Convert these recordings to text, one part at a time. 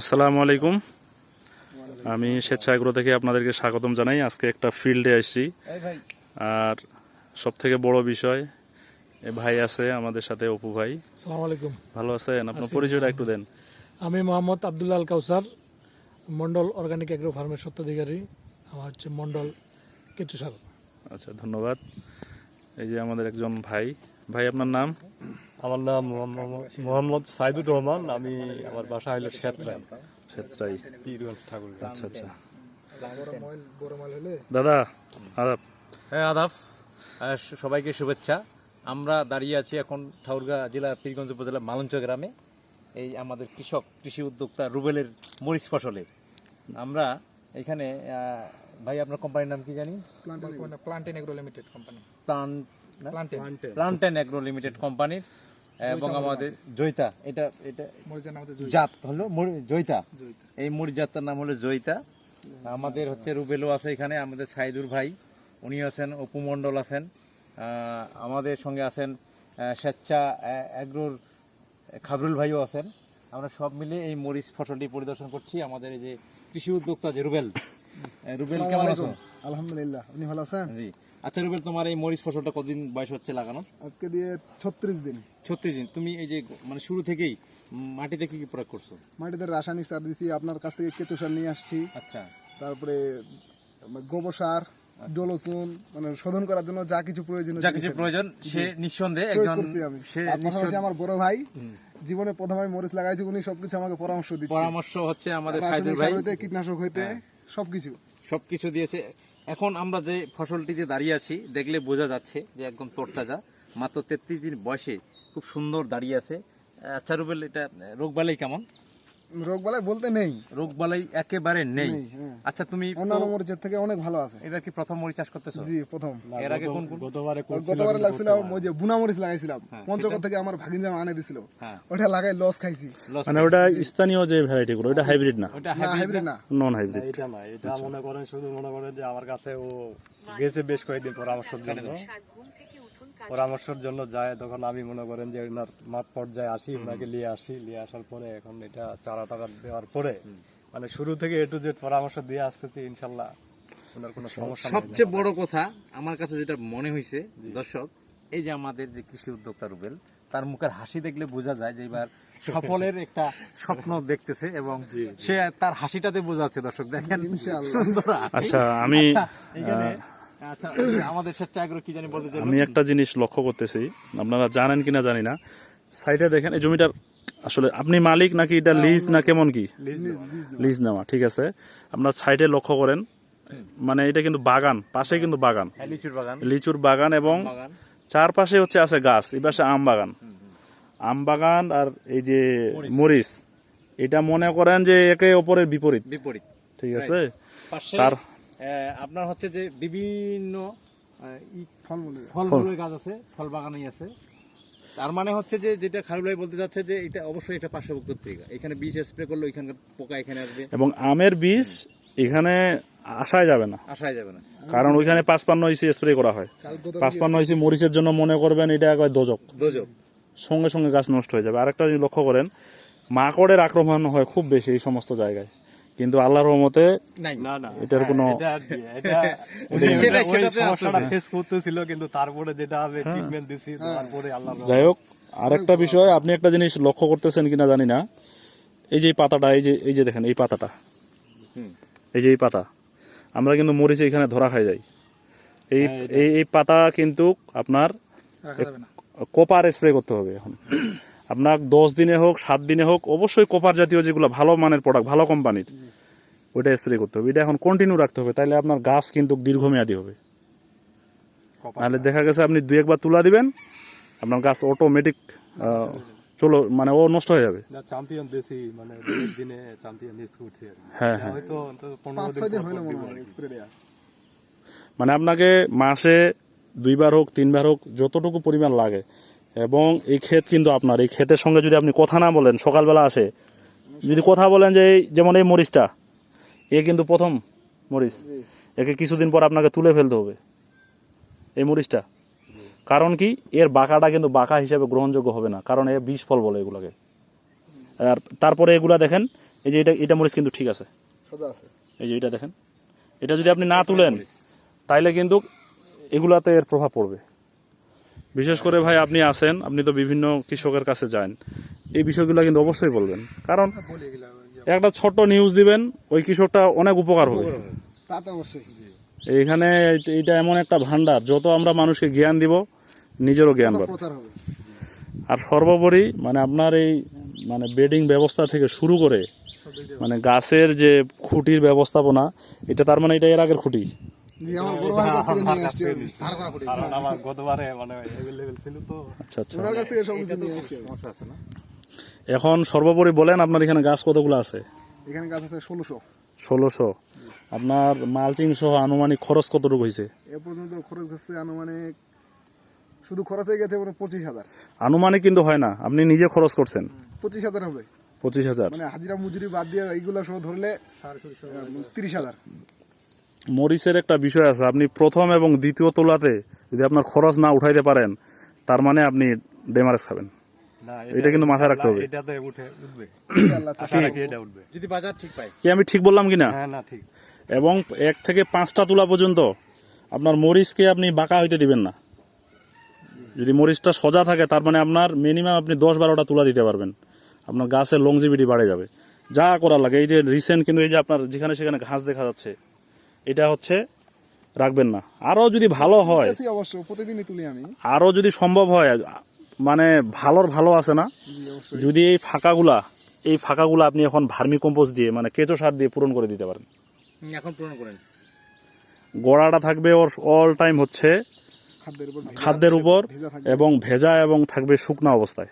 আসসালামু আলাইকুম। আমি স্বেচ্ছাগ্রহ থেকে আপনাদেরকে স্বাগতম জানাই। আজকে একটা ফিল্ডে আসছি। আর সব থেকে বড় বিষয় এ ভাই আছে আমাদের সাথে অপু ভাই। আসসালামু আলাইকুম। ভালো আছেন? আপনার পরিচয়টা একটু দেন। আমি মোহাম্মদ আবদুল্লাহ আল কাউসার মন্ডল অর্গানিক অ্যাগ্রো ফার্মের সত্ত্বাধিকারী আমার হচ্ছে মন্ডল কেচুসার। আচ্ছা ধন্যবাদ। এই যে আমাদের একজন ভাই ভাই আপনার নাম? আমার নাম মোহাম্মদ- মোহাম্মদ সাইদুর রহমান আমি আমার বাসা হইল শেত্রাই ক্ষেত্রাই পীরগঞ্জ ঠাকুর আচ্ছা আচ্ছা। দাদা আদাব। হ্যাঁ আদাব। সবাইকে শুভেচ্ছা। আমরা দাঁড়িয়ে আছি এখন ঠাকুরগাঁ জেলা পীরগঞ্জ উপজেলা মালঞ্চ গ্রামে। এই আমাদের কৃষক কৃষি উদ্যোক্তা রুবেলের মরিচ ফসলে। আমরা এখানে ভাই আপনার কোম্পানির নাম কি জানি? Plantain agro limited company plan plantain limited কোম্পানির এবং আমাদের জয়িতা এটা এটা জাত হলো মরি- জয়িতা জয়িতা। এই মুড়ি জাতটার নাম হলো জয়িতা আমাদের হচ্ছে রুবেলও আছে এখানে আমাদের সাইদুর ভাই উনি আছেন অপুমণ্ডল আছেন আমাদের সঙ্গে আছেন স্বেচ্ছা অ্যাগ্রোর খাবরুল ভাইও আছেন। আমরা সব মিলে এই মরিচ ফসলটি পরিদর্শন করছি। আমাদের এই যে কৃষি উদ্যোক্তা যে রুবেল রুবেল কেমন আছো আলহামদুলিল্লাহ আপনি ভালো আছেন? জি। আচ্ছা রুবেল তোমার এই মরিচ ফসলটা কতদিন বয়স হচ্ছে লাগানো? আজকে দিয়ে ছত্রিশ দিন। ছত্রিশ দিন। তুমি এই যে মানে শুরু থেকেই মাটিতে কি কি প্রয়োগ করছ? মাটিতে রাসায়নিক সার দিছি আপনার কাছ থেকে কেঁচো সার নিয়ে আসছি। আচ্ছা। তারপরে গোবর সার মানে শোধন করার জন্য যা কিছু প্রয়োজন যা কিছু প্রয়োজন সে নিঃসন্দেহে একজন সে পাশাপাশি আমার বড় ভাই জীবনে প্রথমে মরিচ লাগাইছে উনি সবকিছু আমাকে পরামর্শ দিচ্ছে। পরামর্শ হচ্ছে আমাদের সাইদুল ভাই। কীটনাশক হইতে সবকিছু। সবকিছু দিয়েছে। এখন আমরা যে ফসলটিতে দাঁড়িয়ে আছি, দেখলে বোঝা যাচ্ছে যে একদম তোরতাজা। মাত্র তেত্রিশ দিন বয়সে খুব সুন্দর দাঁড়িয়ে আছে। আচ্ছা রুবেল এটা রোগবালাই কেমন? রোগ বালাই বলতে নেই। রোগবালাই একেবারে নেই। হ্যাঁ। আচ্ছা তুমি অন্যান্য মরিচের থেকে অনেক ভালো আছে। এবার কি প্রথম মরিচ চাষ করতেছো? জি প্রথম। এর আগে কোন কোন গতবারে গতবারে লাগছিল ওই যে বুনা মরিচ লাগাইছিলাম। পঞ্চগড় থেকে আমার ভাগিন জামা আনে দিছিল। হ্যাঁ। ওটা লাগাই লস খাইছি। মানে ওটা স্থানীয় যে ভ্যারাইটি গুলো ওটা হাইব্রিড না? ওটা হাইব্রিড না? নন হাইব্রিড এটা না এটা মনে করেন শুধু মনে করেন যে আমার কাছে ও গেছে বেশ কয়েকদিন পরামর্শের জন্য পরামর্শের জন্য যায় তখন আমি মনে করেন যে ওনার মাঠ পর্যায়ে আসি ওনাকে নিয়ে আসি নিয়ে আসার পরে এখন এটা চারা টারা দেওয়ার পরে মানে শুরু থেকে এ টু জেড পরামর্শ দিয়ে আসতেছি ইনশাল্লাহ ওনার কোনো সমস্যা সবচেয়ে বড় কথা আমার কাছে যেটা মনে হয়েছে দর্শক এই যে আমাদের যে কৃষি উদ্যোক্তা রুবেল তার মুখের হাসি দেখলে বোঝা যায় যে এবার সফলের একটা স্বপ্ন দেখতেছে এবং সে তার হাসিটাতে বোঝা যাচ্ছে দর্শক দেখেন সুন্দর আচ্ছা আমি আচ্ছা চাইলো? আমি একটা জিনিস লক্ষ্য করতেছি আপনারা জানেন কিনা জানি না। সাইডে দেখেন এই জমিটার আসলে আপনি মালিক নাকি এটা লিজ না কেমন কি? লিজ নেওয়া ঠিক আছে। আপনার সাইডে লক্ষ্য করেন মানে এটা কিন্তু বাগান পাশে কিন্তু বাগান। হ্যাঁ, লিচুর বাগান। লিচুর বাগান এবং চারপাশে হচ্ছে আছে গাছ এই পাশে আম বাগান। আম বাগান আর এই যে মরিচ। এটা মনে করেন যে একে অপরের বিপরীত। বিপরীত। ঠিক আছে? তার- আপনার হচ্ছে যে বিভিন্ন ফলমূলের গাছ। আছে ফল বাগানই আছে। তার মানে হচ্ছে যে যেটা খারুল ভাই বলতে যাচ্ছে যে এটা অবশ্যই এটা পার্শ্ববর্তী পত্রিকা এখানে বীজ স্প্রে করলে ওইখানকার পোকা এখানে আসবে। এবং আমের বীজ এখানে আসাই যাবে না। আসাই যাবে না। কারণ ওইখানে পাঁচপান্ন ইসি স্প্রে করা হয়। পাঁচপান্ন ইসি মরিচের জন্য মনে করবেন এটা একবার দোজক। দোজক। সঙ্গে সঙ্গে গাছ নষ্ট হয়ে যাবে। আরেকটা জিনিস লক্ষ্য করেন মাকড়ের আক্রমণ হয় খুব বেশি এই সমস্ত জায়গায়। কিন্তু আল্লাহর রহমতে নাই। না না। এটার কোনো। ফেস করতেছিল কিন্তু তারপরে যেটা ট্রিটমেন্ট দিছি তারপরে আল্লাহ যাই হোক আরেকটা বিষয় আপনি একটা জিনিস লক্ষ্য করতেছেন কিনা জানি না। এই যে পাতাটা এই যে এই যে দেখেন এই পাতাটা। এই যে এই পাতা। আমরা কিন্তু মরিচে এখানে ধরা খাই যাই। এই এই এই পাতা কিন্তু আপনার কোপার স্প্রে করতে হবে এখন। আপনার দশ দিনে হোক সাত দিনে হোক অবশ্যই কোপার জাতীয় যেগুলো ভালো মানের প্রোডাক্ট ভালো কোম্পানির ওইটা স্প্রে করতে হবে। এটা এখন কন্টিনিউ রাখতে হবে। তাহলে আপনার গাছ কিন্তু দীর্ঘমেয়াদী হবে। নাহলে দেখা গেছে আপনি দুই একবার তুলা দিবেন আপনার গাছ অটোমেটিক চলো মানে ও নষ্ট হয়ে যাবে। চ্যাম্পিয়ন দেশি মানে দিনে চ্যাম্পিয়ন ইউজ করছি হ্যাঁ হ্যাঁ। হয়তো দিন মনে হয় আর স্প্রে দেয়া। মানে আপনাকে মাসে দুইবার হোক তিনবার হোক যতটুকু পরিমাণ লাগে। এবং এই ক্ষেত কিন্তু আপনার এই ক্ষেতের সঙ্গে যদি আপনি কথা না বলেন সকালবেলা আসে যদি কথা বলেন যে এই যেমন এই মরিচটা এ কিন্তু প্রথম মরিচ। একে কিছুদিন পর আপনাকে তুলে ফেলতে হবে এই মরিচটা। কারণ কি এর বাঁকাটা কিন্তু বাঁকা হিসেবে গ্রহণযোগ্য হবে না কারণ এ বিষ ফল বলে এগুলোকে। আর তারপরে এগুলা দেখেন এই যে এটা এটা মরিচ কিন্তু ঠিক আছে। আছে। এই যে এটা দেখেন এটা যদি আপনি না তুলেন তাইলে কিন্তু এগুলাতে এর প্রভাব পড়বে। বিশেষ করে ভাই আপনি আছেন আপনি তো বিভিন্ন কৃষকের কাছে যান। এই বিষয়গুলো কিন্তু অবশ্যই বলবেন। কারণ একটা ছোট নিউজ দিবেন ওই কৃষকটা অনেক উপকার হবে। তা তো অবশ্যই। এইখানে এটা এমন একটা ভান্ডার যত আমরা মানুষকে জ্ঞান দিব নিজেরও জ্ঞান পাবে আর সর্বোপরি মানে আপনার এই মানে বেডিং ব্যবস্থা থেকে শুরু করে মানে গাছের যে খুঁটির ব্যবস্থাপনা এটা তার মানে এটা এর আগের খুঁটি। জি আমার বড় ভাইয়ের কাছ থেকে নিয়ে আসছি। আমি। কারণ আমার গতবারে মানে অ্যাভেলেবেল ছিল তো। আচ্ছা আচ্ছা। ওনার কাছ থেকে সব কিছু নিয়ে আসছি। সমস্যা আছে না? এখন সর্বোপরি বলেন আপনার এখানে গাছ কতগুলো আছে? এখানে গাছ আছে ষোলোশো। ষোলোশো। আপনার মালচিং সহ আনুমানিক খরচ কতটুকু হয়েছে? এ পর্যন্ত খরচ গেছে আনুমানিক শুধু খরচ হয়ে গেছে মানে পঁচিশ হাজার। আনুমানিক কিন্তু হয় না আপনি নিজে খরচ করছেন। পঁচিশ হাজার হবে। পঁচিশ হাজার। মানে হাজিরা মজুরি বাদ দিয়ে এইগুলো সহ ধরলে তিরিশ হাজার। মরিচের একটা বিষয় আছে। আপনি প্রথম এবং দ্বিতীয় তোলাতে যদি আপনার খরচ না উঠাইতে পারেন তার মানে আপনি ডেমারেজ খাবেন। এটা কিন্তু মাথায় রাখতে হবে। এটাতে উঠে উঠবে। আল্লাহ চাষ আশা রাখি এটা উঠবে। যদি বাজার ঠিক পাই। কি আমি ঠিক বললাম কিনা? হ্যাঁ না এবং এক থেকে পাঁচটা তোলা পর্যন্ত আপনার মরিচকে আপনি বাঁকা হইতে দিবেন না। যদি মরিচটা সোজা থাকে তার মানে আপনার মিনিমাম আপনি দশ বারোটা তুলা দিতে পারবেন। আপনার গাছের লংজিবিটি বাড়ে যাবে। যা করার লাগে। এই যে রিসেন্ট কিন্তু এই যে আপনার যেখানে সেখানে ঘাস দেখা যাচ্ছে এটা হচ্ছে রাখবেন না। আরও যদি ভালো হয় অবশ্য প্রতিদিনই তুলি আমি। আরও যদি সম্ভব হয় মানে ভালোর ভালো আছে না? যদি এই ফাঁকাগুলা এই ফাঁকাগুলা আপনি এখন ভার্মি কম্পোস্ট দিয়ে মানে কেঁচো সার দিয়ে পূরণ করে দিতে পারেন। এখন পূরণ করেন। গোড়াটা থাকবে ওর অল টাইম হচ্ছে খাদ্যের উপর এবং ভেজা এবং থাকবে শুকনো অবস্থায়।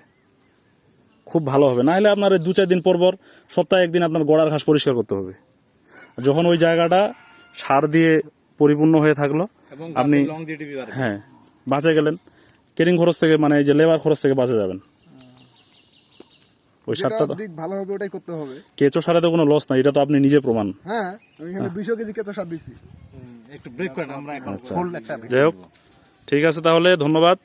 খুব ভালো হবে। না হলে আপনার দু চার দিন পর পর সপ্তাহে একদিন আপনার গোড়ার ঘাস পরিষ্কার করতে হবে। যখন ওই জায়গাটা সার দিয়ে পরিপূর্ণ হয়ে থাকল। আপনি হ্যাঁ বাঁচে গেলেন। কেরিং খরচ থেকে মানে এই যে লেবার খরচ থেকে বাঁচে যাবেন। ওই সারটা দিক ওটাই করতে হবে। কেঁচো সারে তো কোনো লস নাই এটা তো আপনি নিজে প্রমাণ। হ্যাঁ আমি এখানে দুইশো কেজি কেঁচো সার দিছি। একটু ব্রেক করেন আমরা এখন আচ্ছা। ফুল একটা যাই হোক ঠিক আছে তাহলে ধন্যবাদ।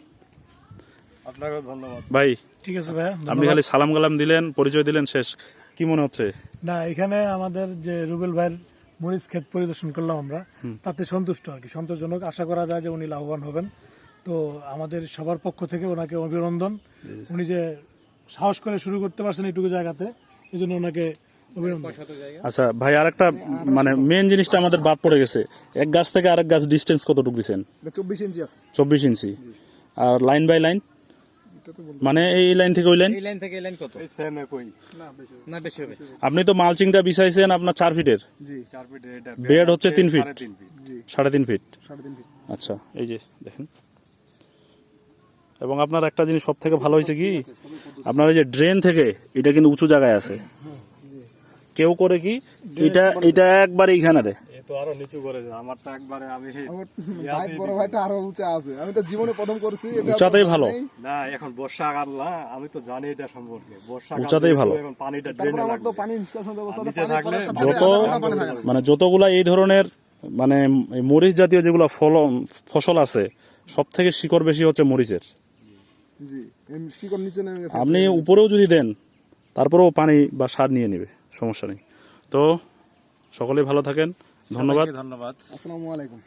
আপনাকেও ধন্যবাদ। ভাই ঠিক আছে ভাইয়া আপনি খালি সালাম গালাম দিলেন পরিচয় দিলেন শেষ। কি মনে হচ্ছে? না এখানে আমাদের যে রুবেল ভাইয়ের মরিচ ক্ষেত পরিদর্শন করলাম আমরা। তাতে সন্তুষ্ট আর কি সন্তোষজনক। আশা করা যায় যে উনি লাভবান হবেন। তো আমাদের সবার পক্ষ থেকে ওনাকে অভিনন্দন। উনি যে সাহস করে শুরু করতে পারছেন এইটুকু জায়গাতে এই জন্য ওনাকে আচ্ছা ভাই আরেকটা মানে মেন জিনিসটা আমাদের বাদ পড়ে গেছে। এক গাছ থেকে আরেক গাছ ডিস্টেন্স কতটুকু দিচ্ছেন চব্বিশ ইঞ্চি আছে। চব্বিশ ইঞ্চি। আর লাইন বাই লাইন মানে এই লাইন থেকে ওই লাইন? এই লাইন থেকে এই লাইন কত? এই সেম একই। না বেশি হবে। আপনি তো মালচিংটা বিছাইছেন আপনার চার ফিটের? জি। চার ফিট এটা বেড হচ্ছে তিন ফিট। সাড়ে তিন ফিট। জি। সাড়ে তিন ফিট? সাড়ে তিন ফিট। আচ্ছা এই যে দেখেন। এবং আপনার একটা জিনিস সব থেকে ভালো হয়েছে কি? আপনার এই যে ড্রেন থেকে এটা কিন্তু উঁচু জায়গায় আছে। কেউ করে কি? এটা এটা একবারে এইখানে দেয়। তো আরও নিচু করে যায় আমারটা একবারে আমি ভাই বড় ভাইটা আরও উঁচা আছে আমি তো জীবনে প্রথম করছি উঁচাতেই ভালো। না এখন বর্ষাকাল না আমি তো জানি এটা সম্পর্কে। বর্ষাকাল উঁচাতেই ভালো। এখন পানিটা তারপর ড্রেনে আমার তো পানি নিষ্কাশন ব্যবস্থা নিচে থাকলে যত। মানে যতগুলা এই ধরনের মানে মরিচ জাতীয় যেগুলো ফল ফসল আছে সব থেকে শিকড় বেশি হচ্ছে মরিচের। জি এম শিকড় নিচে নেমে গেছে। আপনি উপরেও যদি দেন তারপরেও পানি বা সার নিয়ে নেবে সমস্যা নেই। তো সকলেই ভালো থাকেন। ধন্যবাদ। ধন্যবাদ। আসসালামু আলাইকুম।